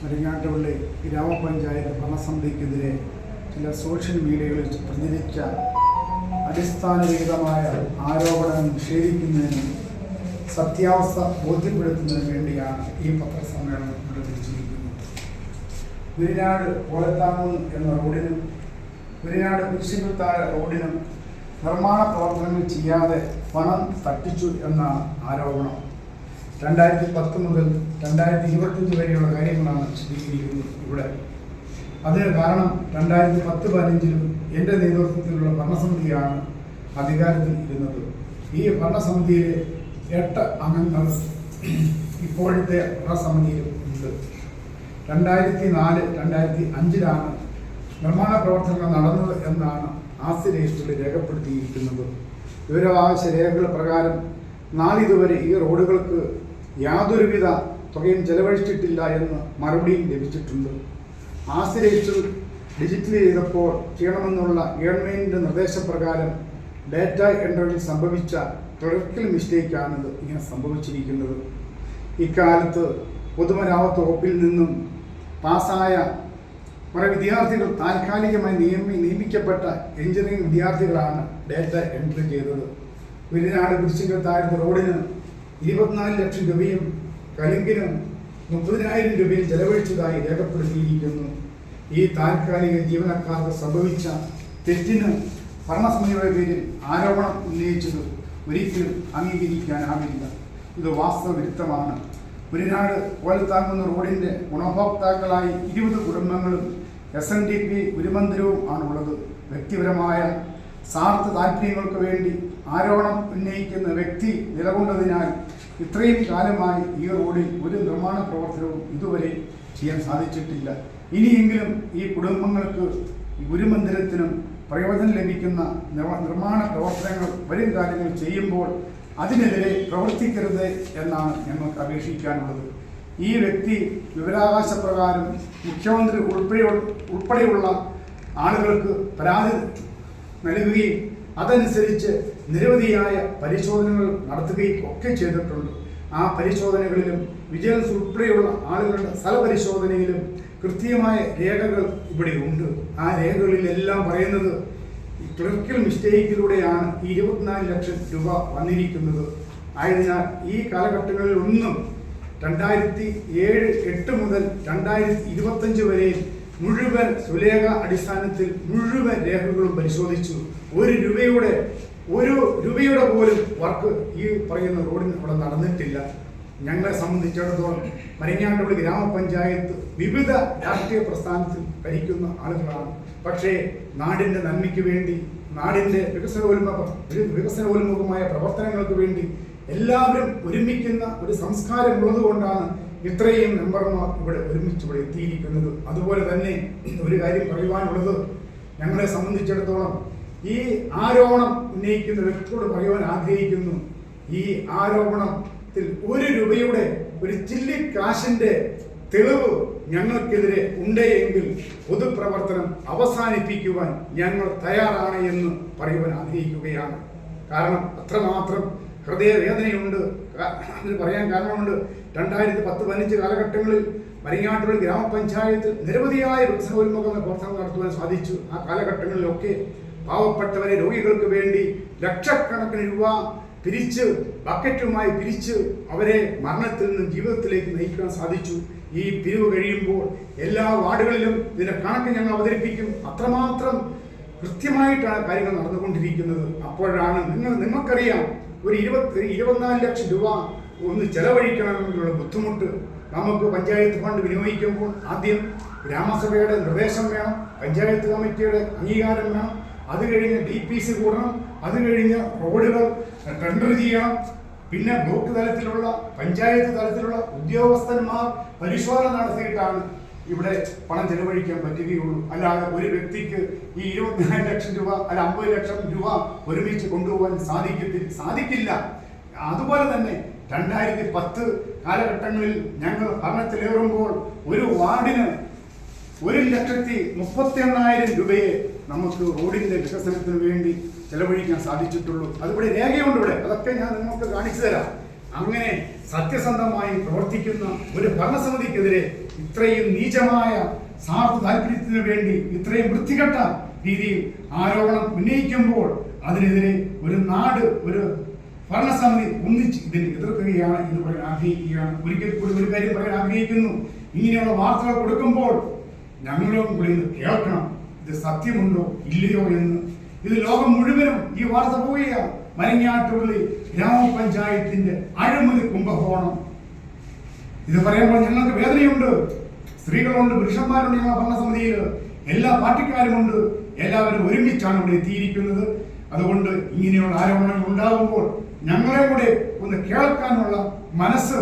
മരിങ്ങാട്ടുപള്ളി ഗ്രാമപഞ്ചായത്ത് ഭരണസമിതിക്കെതിരെ ചില സോഷ്യൽ മീഡിയകളിൽ പ്രചരിച്ച അടിസ്ഥാനരഹിതമായ ആരോപണം നിഷേധിക്കുന്നതിനും സത്യാവസ്ഥ ബോധ്യപ്പെടുത്തുന്നതിന് വേണ്ടിയാണ് ഈ പത്രസമ്മേളനം സംഘടിപ്പിച്ചിരിക്കുന്നത് കുരിനാട് കോലത്താമൂന്ന് എന്ന റോഡിനും കുരിനാട് കുരിശിക്കുത്താഴ റോഡിനും നിർമ്മാണ പ്രവർത്തനങ്ങൾ ചെയ്യാതെ പണം തട്ടിച്ചു എന്നാണ് ആരോപണം. രണ്ടായിരത്തി പത്ത് മുതൽ രണ്ടായിരത്തി ഇരുപത്തഞ്ച് വരെയുള്ള കാര്യങ്ങളാണ് വിശദീകരിക്കുന്നത് ഇവിടെ. അതിന് കാരണം രണ്ടായിരത്തി പത്ത് പതിനഞ്ചിലും എന്റെ നേതൃത്വത്തിലുള്ള ഭരണസമിതിയാണ് അധികാരത്തിൽ ഇരുന്നത്. ഈ ഭരണസമിതിയിലെ എട്ട് അംഗങ്ങൾ ഇപ്പോഴത്തെ ഭരണസമിതിയിൽ ഉണ്ട്. രണ്ടായിരത്തി നാല് രണ്ടായിരത്തി അഞ്ചിലാണ് നിർമ്മാണ പ്രവർത്തനങ്ങൾ നടന്നത് എന്നാണ് ആസ്തി രജിസ്റ്ററിൽ രേഖപ്പെടുത്തിയിരിക്കുന്നത്. വിവരാവകാശ രേഖകൾ പ്രകാരം നാളിതുവരെ ഈ റോഡുകൾക്ക് യാതൊരുവിധ തുകയും ചെലവഴിച്ചിട്ടില്ല എന്ന് മറുപടിയും ലഭിച്ചിട്ടുണ്ട്. രജിസ്റ്റർ ഡിജിറ്റൽ ചെയ്തപ്പോൾ ചെയ്യണമെന്നുള്ള ഗവൺമെന്റിന്റെ നിർദ്ദേശപ്രകാരം ഡാറ്റ എൻട്രിയിൽ സംഭവിച്ച ക്ലറിക്കൽ മിസ്റ്റേക്കാണിത് ഇങ്ങനെ സംഭവിച്ചിരിക്കുന്നത്. ഇക്കാലത്ത് പൊതുമരാമത്ത് വകുപ്പിൽ നിന്നും പാസ്സായ കുറേ വിദ്യാർത്ഥികൾ താൽക്കാലികമായി നിയമി നിയമിക്കപ്പെട്ട എഞ്ചിനീയറിംഗ് വിദ്യാർത്ഥികളാണ് ഡാറ്റ എൻട്രി ചെയ്തത്. വിരനാട് കുരിശിക്കൽ താഴ്ത്ത റോഡിന് ഇരുപത്തിനാല് ലക്ഷം രൂപയും കലുങ്കിനും മുപ്പതിനായിരം രൂപയിൽ ചെലവഴിച്ചതായി രേഖപ്പെടുത്തിയിരിക്കുന്നു. ഈ താൽക്കാലിക ജീവനക്കാർക്ക് സംഭവിച്ച തെറ്റിന് ഭരണസമിതിയുടെ പേരിൽ ആരോപണം ഉന്നയിച്ചത് ഒരിക്കലും അംഗീകരിക്കാനാവില്ല. ഇത് വാസ്തവവിരുദ്ധമാണ് കുരിനാട് കോലത്താങ്ങുന്ന റോഡിന്റെ ഗുണഭോക്താക്കളായി ഇരുപത് കുടുംബങ്ങളും എസ് എൻ ഡി പി ഗുരുമന്ദിരവും ആണുള്ളത്. വ്യക്തിപരമായ സ്വാർത്ഥ താല്പര്യങ്ങൾക്ക് വേണ്ടി ആരോപണം ഉന്നയിക്കുന്ന വ്യക്തി നിലകൊണ്ടതിനാൽ ഇത്രയും കാലമായി ഈ റോഡിൽ ഒരു നിർമ്മാണ പ്രവർത്തനവും ഇതുവരെ ചെയ്യാൻ സാധിച്ചിട്ടില്ല. ഇനിയെങ്കിലും ഈ കുടുംബങ്ങൾക്ക് ഗുരുമന്ദിരത്തിനും പ്രയോജനം ലഭിക്കുന്ന നിർമ്മാണ പ്രവർത്തനങ്ങൾ വരും കാര്യങ്ങൾ ചെയ്യുമ്പോൾ അതിനെതിരെ പ്രവർത്തിക്കരുത് എന്നാണ് ഞങ്ങൾക്ക് അപേക്ഷിക്കാനുള്ളത്. ഈ വ്യക്തി വിവരാവകാശ പ്രകാരം മുഖ്യമന്ത്രി ഉൾപ്പെടെ ഉൾപ്പെടെയുള്ള ആളുകൾക്ക് പരാതി നൽകുകയും അതനുസരിച്ച് നിരവധിയായ പരിശോധനകൾ നടത്തുകയും ഒക്കെ ചെയ്തിട്ടുണ്ട്. ആ പരിശോധനകളിലും വിജിലൻസ് ഉൾപ്പെടെയുള്ള ആളുകളുടെ സ്ഥലപരിശോധനയിലും കൃത്യമായ രേഖകൾ ഇവിടെ ഉണ്ട്. ആ രേഖകളിലെല്ലാം പറയുന്നത് ക്ലർക്കൽ മിസ്റ്റേക്കിലൂടെയാണ് ഈ ഇരുപത്തിനാല് ലക്ഷം രൂപ വന്നിരിക്കുന്നത്. ആയതിനാൽ ഈ കാലഘട്ടങ്ങളിലൊന്നും രണ്ടായിരത്തി ഏഴ് എട്ട് മുതൽ രണ്ടായിരത്തി ഇരുപത്തഞ്ച് വരെ മുഴുവൻ സുലേഖ അടിസ്ഥാനത്തിൽ മുഴുവൻ രേഖകളും പരിശോധിച്ചു. ഒരു രൂപയുടെ ഒരു രൂപയുടെ പോലും വർക്ക് ഈ പറയുന്ന റോഡിന് ഇവിടെ നടന്നിട്ടില്ല. ഞങ്ങളെ സംബന്ധിച്ചിടത്തോളം മരിങ്ങാണ്ടുള്ള ഗ്രാമപഞ്ചായത്ത് വിവിധ രാഷ്ട്രീയ പ്രസ്ഥാനത്തിൽ ഭരിക്കുന്ന ആളുകളാണ്. പക്ഷേ നാടിന്റെ നന്മയ്ക്ക് വേണ്ടി നാടിന്റെ വികസനോന്മുഖ വികസനോന്മുഖമായ പ്രവർത്തനങ്ങൾക്ക് വേണ്ടി എല്ലാവരും ഒരുമിക്കുന്ന ഒരു സംസ്കാരം ഉള്ളതുകൊണ്ടാണ് ഇത്രയും മെമ്പർമാർ ഇവിടെ ഒരുമിച്ച് ഇവിടെ എത്തിയിരിക്കുന്നത്. അതുപോലെ തന്നെ ഒരു കാര്യം പറയുവാനുള്ളത് ഞങ്ങളെ സംബന്ധിച്ചിടത്തോളം ഈ ആരോപണം ഉന്നയിക്കുന്ന വ്യക്തിയോട് പറയുവാൻ ആഗ്രഹിക്കുന്നു. ഈ ആരോപണത്തിൽ ഒരു രൂപയുടെ ഒരു ചില്ലി കാശിന്റെ തെളിവ് ഞങ്ങൾക്കെതിരെ ഉണ്ടെങ്കിൽ പൊതുപ്രവർത്തനം അവസാനിപ്പിക്കുവാൻ ഞങ്ങൾ തയ്യാറാണ് എന്ന് പറയുവാൻ ആഗ്രഹിക്കുകയാണ്. കാരണം അത്രമാത്രം ഹൃദയവേദനയുണ്ട്. അതിന് പറയാൻ കാരണമുണ്ട്. രണ്ടായിരത്തി പത്ത് പതിനഞ്ച് കാലഘട്ടങ്ങളിൽ മരിങ്ങാട്ടുകൾ ഗ്രാമപഞ്ചായത്ത് നിരവധിയായ വികസനോന്മുഖമായ പ്രവർത്തനം നടത്തുവാൻ സാധിച്ചു. ആ കാലഘട്ടങ്ങളിലൊക്കെ പാവപ്പെട്ടവരെ രോഗികൾക്ക് വേണ്ടി ലക്ഷക്കണക്കിന് രൂപ പിരിച്ച് ബക്കറ്റുമായി പിരിച്ച് അവരെ മരണത്തിൽ നിന്നും ജീവിതത്തിലേക്ക് നയിക്കാൻ സാധിച്ചു. ഈ പിരിവ് കഴിയുമ്പോൾ എല്ലാ വാർഡുകളിലും ഇതിന്റെ കണക്ക് ഞങ്ങൾ അവതരിപ്പിക്കും. അത്രമാത്രം കൃത്യമായിട്ടാണ് കാര്യങ്ങൾ നടന്നുകൊണ്ടിരിക്കുന്നത്. അപ്പോഴാണ് നിങ്ങൾ നിങ്ങൾക്കറിയാം ഒരു ഇരുപത്തി ഇരുപത്തിനാല് ലക്ഷം രൂപ ഒന്ന് ചെലവഴിക്കണമെന്നുള്ള ബുദ്ധിമുട്ട് നമുക്ക് പഞ്ചായത്ത് ഫണ്ട് വിനിയോഗിക്കുമ്പോൾ ആദ്യം ഗ്രാമസഭയുടെ നിർദ്ദേശം വേണം പഞ്ചായത്ത് കമ്മിറ്റിയുടെ അംഗീകാരം വേണം അത് കഴിഞ്ഞ് ഡി പി സി കൂടണം അത് കഴിഞ്ഞ് റോഡുകൾ ടെൻഡർ ചെയ്യണം. പിന്നെ ബ്ലോക്ക് തലത്തിലുള്ള പഞ്ചായത്ത് തലത്തിലുള്ള ഉദ്യോഗസ്ഥന്മാർ പരിശോധന നടത്തിയിട്ടാണ് ഇവിടെ പണം ചെലവഴിക്കാൻ പറ്റുകയുള്ളൂ. അല്ലാതെ ഒരു വ്യക്തിക്ക് ഈ ഇരുപത്തിനാല് ലക്ഷം രൂപ അല്ല അമ്പത് ലക്ഷം രൂപ ഒരുമിച്ച് കൊണ്ടുപോകാൻ സാധിക്കത്തില്ല സാധിക്കില്ല. അതുപോലെ തന്നെ രണ്ടായിരത്തി പത്ത് കാലഘട്ടങ്ങളിൽ ഞങ്ങൾ ഭരണത്തിലേറുമ്പോൾ ഒരു വാർഡിന് ഒരു ലക്ഷത്തി മുപ്പത്തി എണ്ണായിരം രൂപയെ നമുക്ക് റോഡിന്റെ വികസനത്തിന് വേണ്ടി ചെലവഴിക്കാൻ സാധിച്ചിട്ടുള്ളൂ. അതിവിടെ രേഖയുണ്ട് ഇവിടെ. അതൊക്കെ ഞാൻ നിങ്ങൾക്ക് കാണിച്ചു തരാം. അങ്ങനെ സത്യസന്ധമായി പ്രവർത്തിക്കുന്ന ഒരു ഭരണസമിതിക്കെതിരെ ഇത്രയും നീചമായ സ്വാർത്ഥ താല്പര്യത്തിന് വേണ്ടി ഇത്രയും വൃത്തികെട്ട രീതിയിൽ ആരോപണം ഉന്നയിക്കുമ്പോൾ അതിനെതിരെ ഒരു നാട് ഒരു ഭരണസമിതി ഒന്നിച്ച് ഇതിനെ എതിർക്കുകയാണ് എന്ന് പറയാൻ ആഗ്രഹിക്കുകയാണ്. ഒരിക്കൽ കൂടി ഒരു കാര്യം പറയാൻ ആഗ്രഹിക്കുന്നു. ഇങ്ങനെയുള്ള വാർത്തകൾ കൊടുക്കുമ്പോൾ ഞങ്ങളും കൂടി കേൾക്കണം. ഇത് സത്യമുണ്ടോ ഇല്ലയോ എന്ന്. ഇത് ലോകം മുഴുവനും ഈ വാർത്ത പോവുകയാണ്. മരങ്ങാട്ടുള്ളി ഗ്രാമപഞ്ചായത്തിന്റെ അഴിമതി കുംഭകോണം. ഇത് പറയുമ്പോൾ ഞങ്ങൾക്ക് വേദനയുണ്ട്. സ്ത്രീകളുണ്ട് പുരുഷന്മാരുണ്ട് ഞങ്ങളുടെ ഭരണസമിതിയിൽ. എല്ലാ പാർട്ടിക്കാരുമുണ്ട്. എല്ലാവരും ഒരുമിച്ചാണ് ഇവിടെ എത്തിയിരിക്കുന്നത്. അതുകൊണ്ട് ഇങ്ങനെയുള്ള ആരോപണങ്ങൾ ഉണ്ടാകുമ്പോൾ ഞങ്ങളെ കൂടെ ഒന്ന് കേൾക്കാനുള്ള മനസ്സ്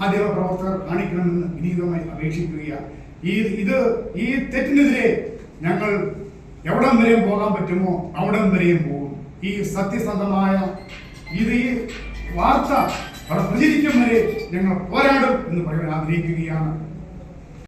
മാധ്യമ പ്രവർത്തകർ കാണിക്കണമെന്ന് വിനീതമായി അപേക്ഷിക്കുകയാണ്. ഈ ഇത് ഈ തെറ്റിനെതിരെ ഞങ്ങൾ എവിടം വരെയും പോകാൻ പറ്റുമോ? അവിടം വരെയും പോകും. ഈ സത്യസന്ധമായ ഇത് ഈ വാർത്ത അവിടെ പ്രചരിക്കും വരെ ഞങ്ങൾ പോരാടും എന്ന് പറയാൻ ആഗ്രഹിക്കുകയാണ്.